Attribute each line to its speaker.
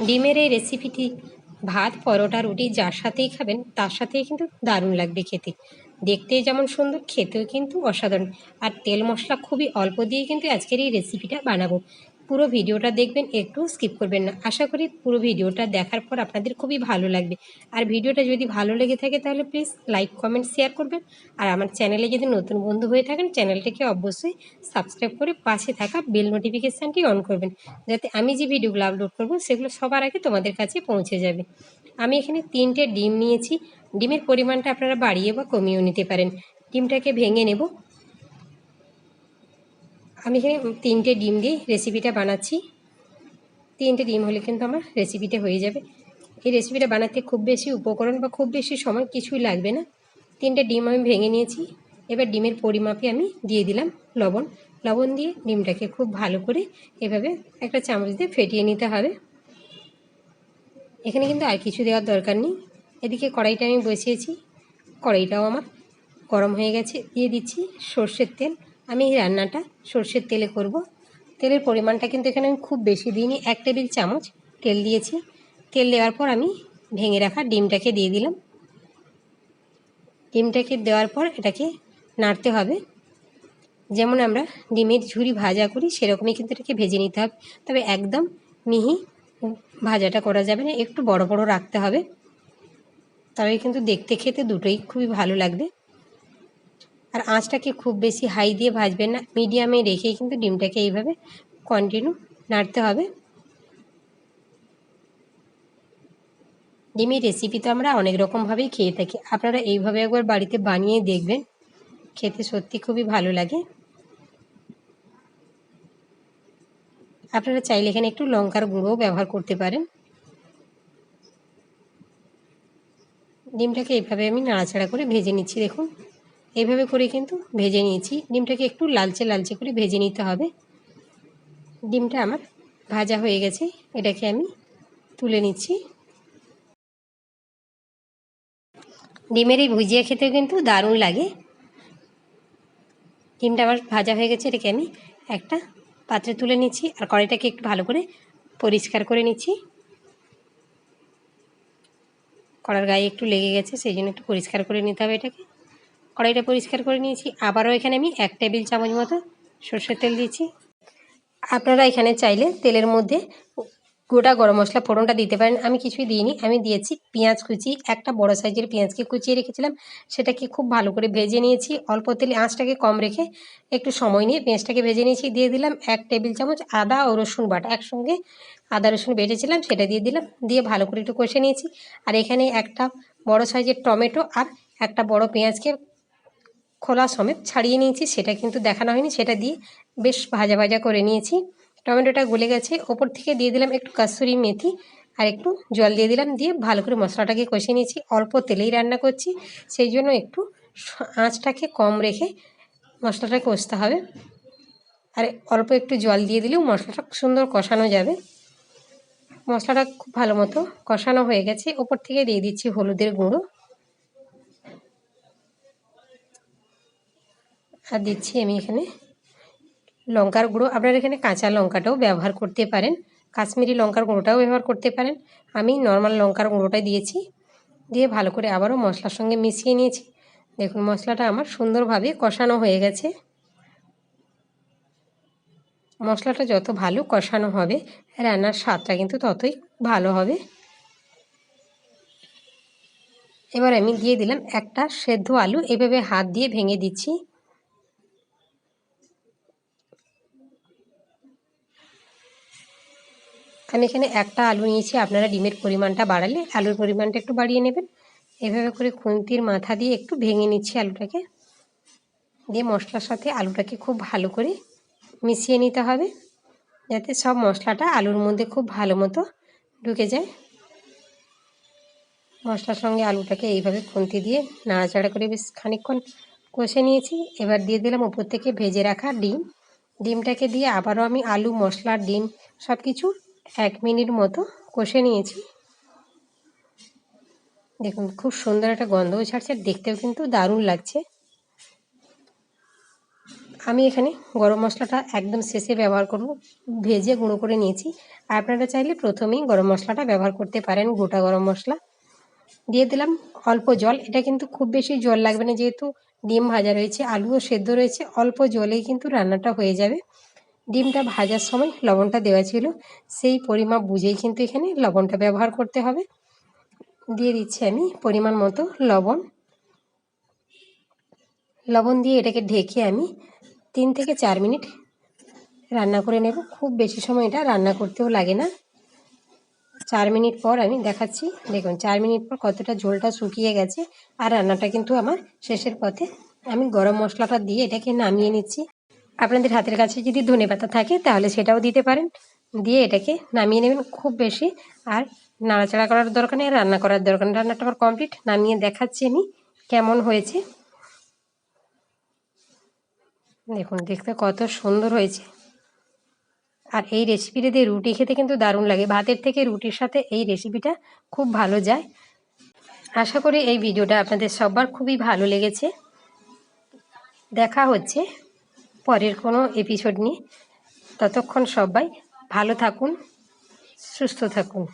Speaker 1: ডিমের এই রেসিপিটি ভাত, পরোটা, রুটি যার সাথেই খাবেন, তার সাথেই কিন্তু দারুণ লাগবে খেতে। দেখতে যেমন সুন্দর, খেতেও কিন্তু অসাধারণ। আর তেল মশলা খুবই অল্প দিয়ে কিন্তু আজকের এই রেসিপিটা বানাবো। পুরো ভিডিওটা দেখবেন, একটু স্কিপ করবেন না। আশা করি পুরো ভিডিওটা দেখার পর আপনাদের খুবই ভালো লাগবে। আর ভিডিওটা যদি ভালো লেগে থাকে তাহলে প্লিজ লাইক কমেন্ট শেয়ার করবেন। আর আমার চ্যানেলে যদি নতুন বন্ধু হয়ে থাকেন চ্যানেলটিকে অবশ্যই সাবস্ক্রাইব করে পাশে থাকা বেল নোটিফিকেশানটি অন করবেন। যাতে আমি যে ভিডিওগুলো আপলোড করব, সেগুলো সবার আগে তোমাদের কাছে পৌঁছে যাবে। আমি এখানে তিনটে ডিম নিয়েছি। ডিমের পরিমাণটা আপনারা বাড়িয়ে বা কমিয়েও নিতে পারেন। ডিমটাকে ভেঙে নেব। আমি এখানে তিনটে ডিম দিয়ে রেসিপিটা বানাচ্ছি। তিনটে ডিম হলে কিন্তু আমার রেসিপিটা হয়ে যাবে। এই রেসিপিটা বানাতে খুব বেশি উপকরণ বা খুব বেশি সময় কিছুই লাগবে না। তিনটে ডিম আমি ভেঙে নিয়েছি। এবার ডিমের পরিমাপে আমি দিয়ে দিলাম লবণ। লবণ দিয়ে ডিমটাকে খুব ভালো করে এভাবে একটা চামচ দিয়ে ফেটিয়ে নিতে হবে। এখানে কিন্তু আর কিছু দেওয়ার দরকার নেই। এদিকে কড়াইটা আমি বসিয়েছি। কড়াইটাও আমার গরম হয়ে গেছে। দিয়ে দিচ্ছি সর্ষের তেল। আমি এই রান্নাটা সর্ষের তেলে করব। তেলের পরিমাণটা কিন্তু এখানে আমি খুব বেশি দিইনি, এক টেবিল চামচ তেল দিয়েছি। তেল দেওয়ার পর আমি ভেঙে রাখা ডিমটাকে দিয়ে দিলাম। ডিমটাকে দেওয়ার পর এটাকে নাড়তে হবে। যেমন আমরা ডিমের ঝুরি ভাজা করি, সেরকমই কিন্তু এটাকে ভেজে নিতে হবে। তবে একদম মিহি ভাজাটা করা যাবে না, একটু বড় বড় রাখতে হবে। তবে কিন্তু দেখতে খেতে দুটোই খুবই ভালো লাগবে। আর আঁচটাকে খুব বেশি হাই দিয়ে ভাজবেন না মিডিয়ামে রেখেই কিন্তু ডিমটাকে এইভাবে কন্টিনিউ নাড়তে হবে। ডিমের রেসিপি তো আমরা অনেক রকমভাবেই খেয়ে থাকি। আপনারা এইভাবে একবার বাড়িতে বানিয়ে দেখবেন, খেতে সত্যি খুবই ভালো লাগে। আপনারা চাইলে এখানে একটু লঙ্কার গুঁড়োও ব্যবহার করতে পারেন। ডিমটাকে এইভাবে আমি নাড়াচাড়া করে ভেজে নিচ্ছি, দেখুন। এইভাবে করে কিন্তু ভেজে নিয়েছি। ডিমটাকে একটু লালচে লালচে করে ভেজে নিতে হবে। ডিমটা আমার ভাজা হয়ে গেছে। এটাকে আমি তুলে নিচ্ছি। ডিমের এই ভুজিয়া খেতেও কিন্তু দারুণ লাগে। ডিমটা আমার ভাজা হয়ে গেছে। এটাকে আমি একটা পাত্রে তুলে নিচ্ছি আর কড়াইটাকে একটু ভালো করে পরিষ্কার করে নিচ্ছি। কড়ার গায়ে একটু লেগে গেছে, সেই জন্য একটু পরিষ্কার করে নিতে হবে এটাকে। কড়াইটা পরিষ্কার করে নিয়েছি। আবারও এখানে আমি এক টেবিল চামচ মতো সর্ষের তেল দিয়েছি। আপনারা এখানে চাইলে তেলের মধ্যে গোটা গরম মশলা ফোড়নটা দিতে পারেন। আমি কিছুই দিইনি। আমি দিয়েছি পেঁয়াজ কুচি। একটা বড় সাইজের পেঁয়াজকে কুচিয়ে রেখেছিলাম। সেটাকে খুব ভালো করে ভেজে নিয়েছি। অল্প তেলে আঁচটাকে কম রেখে একটু সময় নিয়ে পেঁয়াজটাকে ভেজে নিয়েছি। দিয়ে দিলাম এক টেবিল চামচ আদা ও রসুন বাটা। একসঙ্গে আদা রসুন বেটেছিলাম, সেটা দিয়ে দিলাম। দিয়ে ভালো করে একটু কষে নিয়েছি। আর এখানে একটা বড় সাইজের টমেটো আর একটা বড় পেঁয়াজকে খোলা সমেত ছাড়িয়ে নিয়েছি, সেটা কিন্তু দেখানো হয়নি, সেটা দিয়ে বেশ ভাজা ভাজা করে নিয়েছি। টমেটোটা গলে গেছে, ওপর থেকে দিয়ে দিলাম একটু কাসুরি মেথি আর একটু জল দিয়ে দিলাম, দিয়ে ভালো করে মশলাটাকে কষে নিয়েছি। অল্প তেলেই রান্না করছি, সেই জন্য একটু আঁচটাকে কম রেখে মশলাটা কষতে হবে। আর অল্প একটু জল দিয়ে দিলেও মশলাটা সুন্দর কষানো যাবে। মশলাটা খুব ভালো মতো কষানো হয়ে গেছে, ওপর থেকে দিয়ে দিচ্ছি হলুদের গুঁড়ো। আর দিচ্ছি আমি এখানে। লঙ্কার গুঁড়ো, আপনারা এখানে কাঁচা লঙ্কাটাও ব্যবহার করতে পারেন। কাশ্মীরি লঙ্কার গুঁড়োটাও ব্যবহার করতে পারেন। আমি নর্মাল লঙ্কার গুঁড়োটাই দিয়েছি। দিয়ে ভালো করে আবারও মশলার সঙ্গে মিশিয়ে নিয়েছি। দেখুন, মশলাটা আমার সুন্দরভাবে কষানো হয়ে গেছে। মশলাটা যত ভালো কষানো হবে, রান্নার স্বাদটা কিন্তু ততই ভালো হবে। এবার আমি দিয়ে দিলাম একটা সেদ্ধ আলু। এভাবে হাত দিয়ে ভেঙে দিচ্ছি। আমি এখানে একটা আলু নিয়েছি, আপনারা ডিমের পরিমাণটা বাড়ালে আলুর পরিমাণটা একটু বাড়িয়ে নেবেন। এভাবে করে খুন্তির মাথা দিয়ে একটু ভেঙে নিচ্ছি আলুটাকে। দিয়ে মশলার সাথে আলুটাকে খুব ভালো করে মিশিয়ে নিতে হবে, যাতে সব মশলাটা আলুর মধ্যে খুব ভালো মতো ঢুকে যায়। মশলার সঙ্গে আলুটাকে এইভাবে খুন্তি দিয়ে নাড়াচাড়া করে বেশ খানিকক্ষণ কষে নিয়েছি। এবার দিয়ে দিলাম উপর থেকে ভেজে রাখা ডিম। ডিমটাকে দিয়ে আবারও আমি আলু, মশলা, ডিম সব কিছু এক মিনিট মতো কষে নিয়েছি। দেখুন, খুব সুন্দর একটা গন্ধও ছাড়ছে দেখতেও কিন্তু দারুণ লাগছে। আমি এখানে গরম মশলাটা একদম শেষে ব্যবহার করব, ভেজে গুঁড়ো করে নিয়েছি। আপনারা চাইলে প্রথমেই গরম মশলাটা ব্যবহার করতে পারেন, গোটা গরম মশলা। দিয়ে দিলাম অল্প জল, এটা কিন্তু খুব বেশি জল লাগবে না, যেহেতু ডিম ভাজা রয়েছে, আলুও সেদ্ধ রয়েছে, অল্প জলেই কিন্তু রান্নাটা হয়ে যাবে। ডিমটা ভাজার সময় লবণটা দেওয়া ছিল। সেই পরিমাপ বুঝেই কিন্তু এখানে লবণটা ব্যবহার করতে হবে। দিয়ে দিচ্ছি আমি পরিমাণ মতো লবণ। লবণ দিয়ে এটাকে ঢেকে আমি তিন থেকে চার মিনিট রান্না করে নেব। খুব বেশি সময় এটা রান্না করতেও লাগে না। চার মিনিট পর আমি দেখাচ্ছি। দেখুন, চার মিনিট পর কতটা ঝোলটা শুকিয়ে গেছে। আর রান্নাটা কিন্তু আমার শেষের পথে। আমি গরম মশলাটা দিয়ে এটাকে নামিয়ে নিচ্ছি। আপনাদের হাতের কাছে যদি ধনে পাতা থাকে, তাহলে সেটাও দিতে পারেন। দিয়ে এটাকে নামিয়ে নেবেন খুব বেশি। আর নাড়াচাড়া করার দরকার নেই, রান্না করার দরকার নেই। রান্নাটা আমার কমপ্লিট। নামিয়ে দেখাচ্ছি আমি কেমন হয়েছে। দেখুন, দেখতে কত সুন্দর হয়েছে। আর এই রেসিপিটা দিয়ে রুটি খেতে কিন্তু দারুণ লাগে। ভাতের থেকে রুটির সাথে এই রেসিপিটা খুব ভালো যায়। আশা করি এই ভিডিওটা আপনাদের সবার খুবই ভালো লেগেছে। দেখা হচ্ছে পরের কোনো এপিসোড নিয়ে। ততক্ষণ সবাই ভালো থাকুন সুস্থ থাকুন।